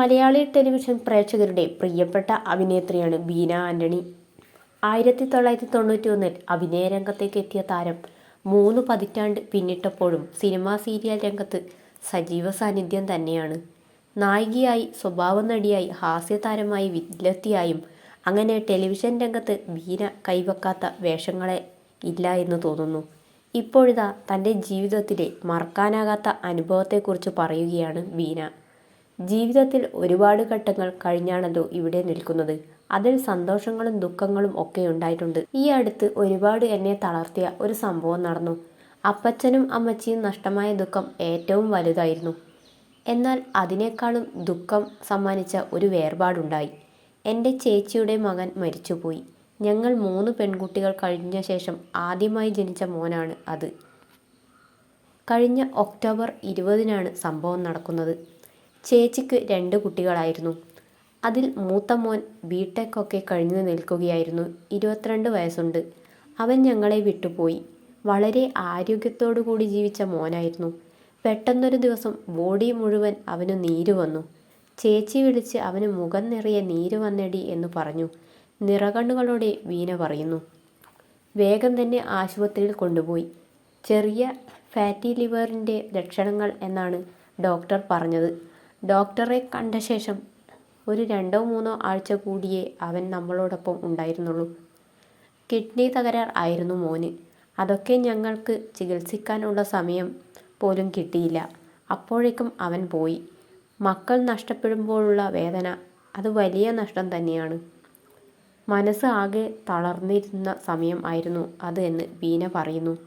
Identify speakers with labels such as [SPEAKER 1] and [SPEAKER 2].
[SPEAKER 1] Malayali television പ്രേക്ഷകരുടെ പ്രിയപ്പെട്ട അഭിനേത്രിയാണ് ബീന ആന്റണി. ആയിരത്തി തൊള്ളായിരത്തി തൊണ്ണൂറ്റി ഒന്നിൽ അഭിനയ രംഗത്തേക്ക് എത്തിയ താരം മൂന്ന് പതിറ്റാണ്ട് പിന്നിട്ടപ്പോഴും സിനിമാ സീരിയൽ രംഗത്ത് സജീവ സാന്നിധ്യം തന്നെയാണ്. നായികയായി സ്വഭാവ നടിയായി ഹാസ്യതാരമായി വില്ലത്തിയായും അങ്ങനെ ടെലിവിഷൻ രംഗത്ത് ബീന കൈവക്കാത്ത വേഷങ്ങളെ ഇല്ല എന്ന് തോന്നുന്നു. ഇപ്പോഴിതാ തന്റെ ജീവിതത്തിലെ മറക്കാനാകാത്ത അനുഭവത്തെക്കുറിച്ച് പറയുകയാണ് ബീന. ജീവിതത്തിൽ ഒരുപാട് ഘട്ടങ്ങൾ കഴിഞ്ഞാണല്ലോ ഇവിടെ നിൽക്കുന്നത്. അതിൽ സന്തോഷങ്ങളും ദുഃഖങ്ങളും ഒക്കെ ഉണ്ടായിട്ടുണ്ട്. ഈ അടുത്ത് ഒരുപാട് എന്നെ തളർത്തിയ ഒരു സംഭവം നടന്നു. അപ്പച്ചനും അമ്മച്ചിയും നഷ്ടമായ ദുഃഖം ഏറ്റവും വലുതായിരുന്നു. എന്നാൽ അതിനേക്കാളും ദുഃഖം സമ്മാനിച്ച ഒരു വേർപാടുണ്ടായി. എന്റെ ചേച്ചിയുടെ മകൻ മരിച്ചുപോയി. ഞങ്ങൾ മൂന്ന് പെൺകുട്ടികൾ കഴിഞ്ഞ ശേഷം ആദ്യമായി ജനിച്ച മോനാണ് അത്. കഴിഞ്ഞ ഒക്ടോബർ ഇരുപതിനാണ് സംഭവം നടക്കുന്നത്. ചേച്ചിക്ക് രണ്ട് കുട്ടികളായിരുന്നു. അതിൽ മൂത്ത മോൻ ബിടെക് ഒക്കെ കഴിഞ്ഞു നിൽക്കുകയായിരുന്നു. ഇരുപത്തിരണ്ട് വയസ്സുണ്ട്. അവൻ ഞങ്ങളെ വിട്ടുപോയി. വളരെ ആരോഗ്യത്തോടു കൂടി ജീവിച്ച മോനായിരുന്നു. പെട്ടെന്നൊരു ദിവസം ബോഡി മുഴുവൻ അവന് നീര് വന്നു. ചേച്ചി വിളിച്ച് അവന് മുഖം നിറയെ നീര് വന്നെടി എന്ന് പറഞ്ഞു. നിറകണ്ണുകളോടെ വീന പറയുന്നു. വേഗം തന്നെ ആശുപത്രിയിൽ കൊണ്ടുപോയി. ചെറിയ ഫാറ്റി ലിവറിന്റെ ലക്ഷണങ്ങൾ എന്നാണ് ഡോക്ടർ പറഞ്ഞത്. ഡോക്ടറെ കണ്ട ശേഷം ഒരു രണ്ടോ മൂന്നോ ആഴ്ച കൂടിയേ അവൻ നമ്മളോടൊപ്പം ഉണ്ടായിരുന്നുള്ളൂ. കിഡ്നി തകരാർ ആയിരുന്നു മോന്. അതൊക്കെ ഞങ്ങൾക്ക് ചികിത്സിക്കാനുള്ള സമയം പോലും കിട്ടിയില്ല. അപ്പോഴേക്കും അവൻ പോയി. മക്കൾ നഷ്ടപ്പെടുമ്പോഴുള്ള വേദന അത് വലിയ നഷ്ടം തന്നെയാണ്. മനസ്സ് ആകെ തളർന്നിരുന്ന സമയം ആയിരുന്നു അത് എന്ന് ബീന പറയുന്നു.